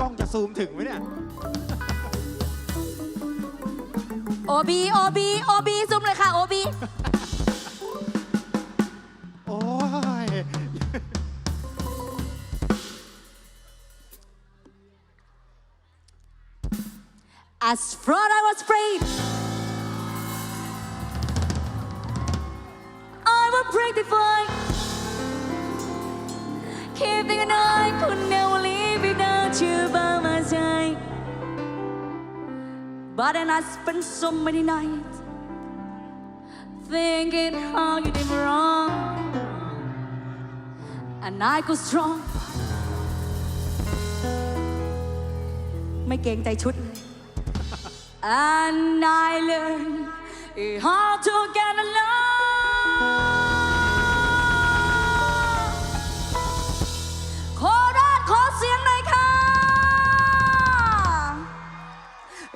กล้องจะซูมถึงไหมเนี่ย โอบีโอบีโอบีซุ่มเลยค่ะโอบีโอ้ย As fraud I was afraid But then I spent so many nights Thinking how you did me wrong And I go strong ไม่เกรงใจชุดเลย And I learned how to get along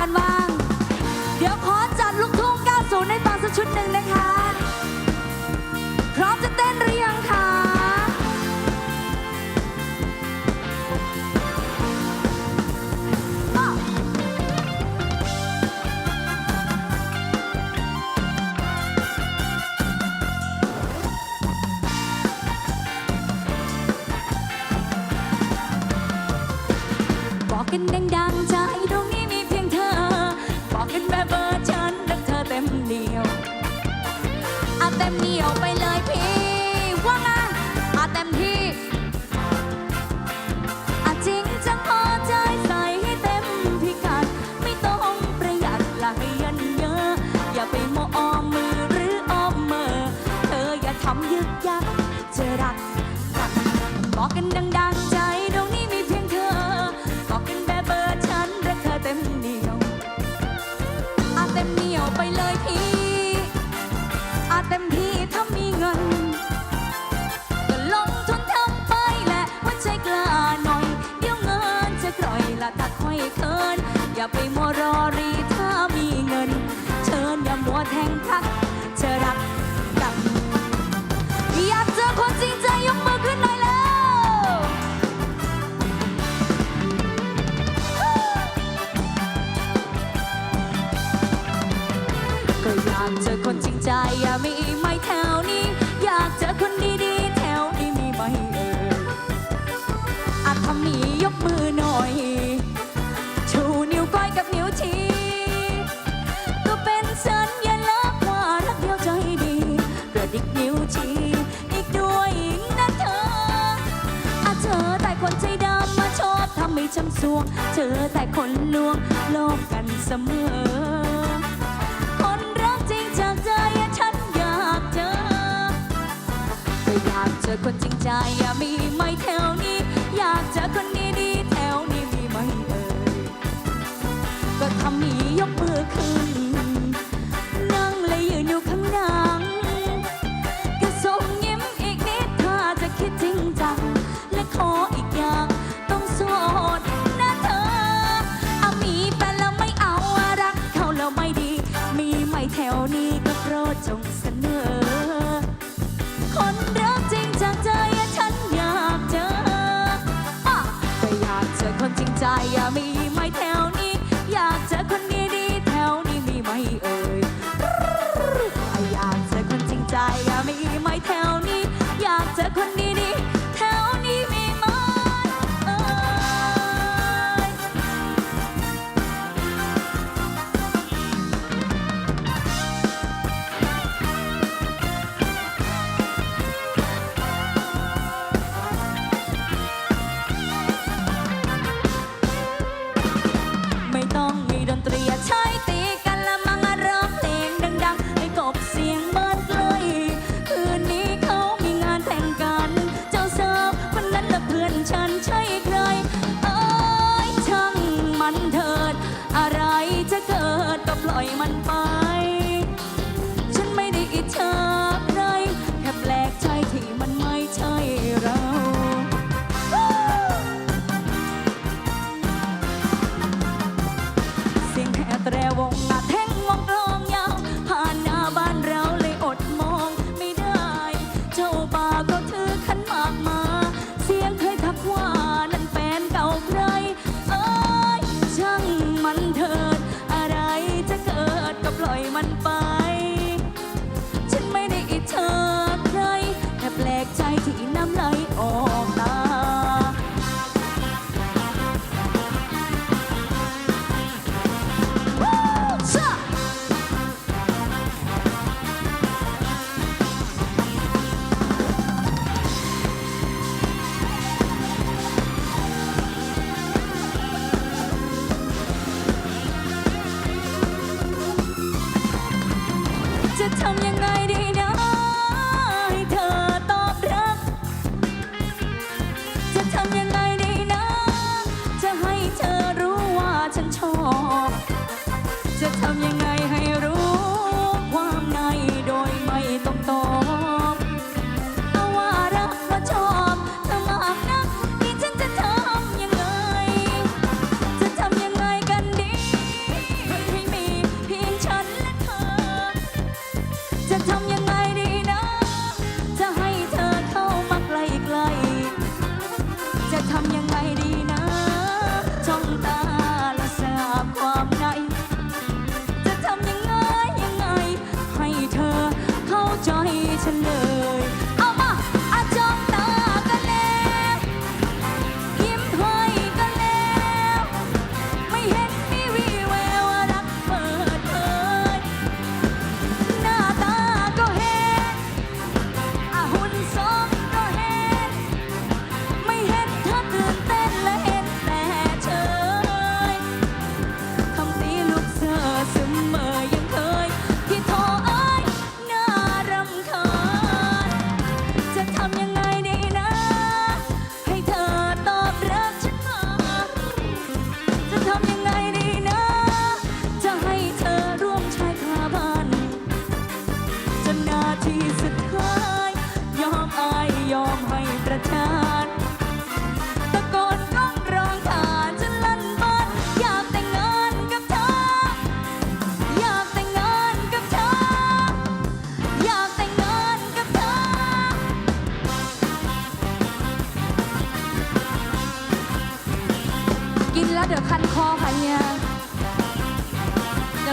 กันบ้าง เดี๋ยวขอจัดลูกทุ่ง 90 ในตอนสักชุดหนึ่งนะคะ ดังๆใจตรงนี้มีเพียงเธอบอกกันแบบเบอร์ฉันรักเธอเต็มเหนียวอาเต็มเหนียวไปเลยพี่อาเต็มที่ถ้ามีเงินก็ลงทุนทำไปแหละว่าใจกล้าหน่อย เดี๋ยวเงินจะกร่อยละถ้าค่อยเคินอย่าไปมัวรอรีถ้ามีเงิน เชิญอย่ามัวแทงทัก ทำให้ช้ำสวง เจอแต่คนลวงโลกกันเสมอ คนรักจริงจากใจฉันอยากเจอก็อยากเจอคนจริงใจอย่ามีไม่แถวนี้ อยากเจอคน Miami. แอตเรวง จะทำยังไงดี ใจฉันเลย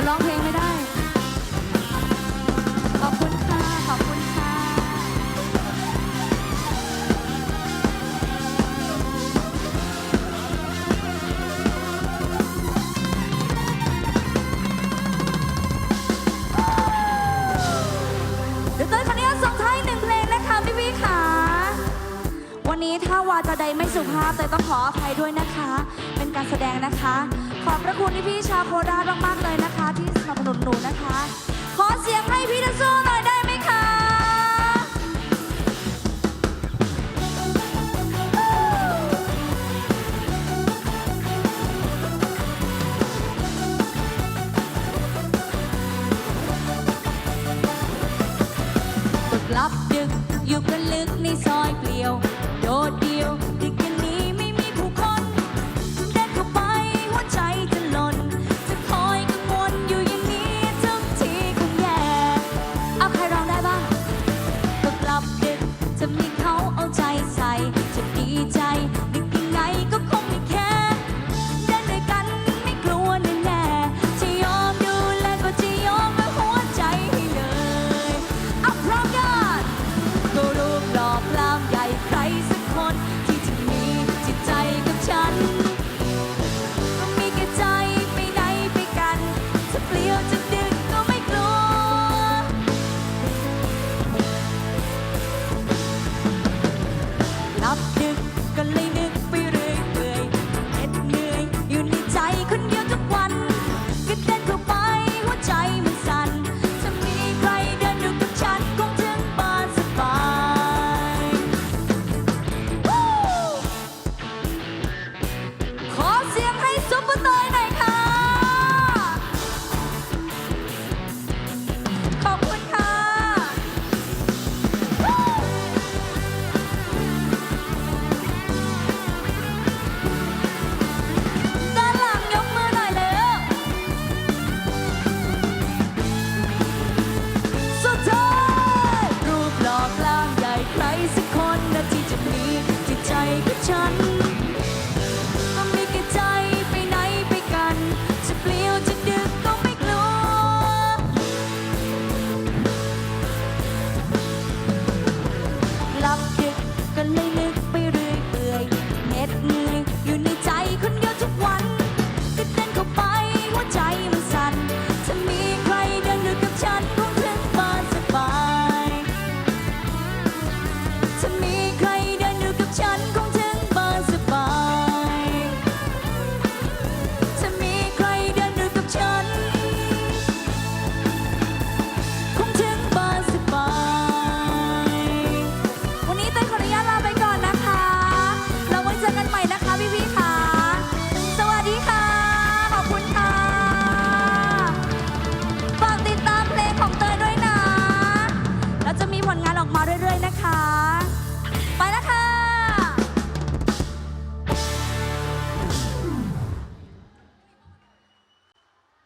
Nó วันนี้ถ้าวาจาใดไม่สุภาพเตยต้องขออภัยด้วยนะคะ เป็นการแสดงนะคะ ขอบพระคุณที่พี่ชาโครามากๆเลยนะคะ ที่สนับสนุนหนูนะคะ ขอเสียงให้พี่ทั้งสู้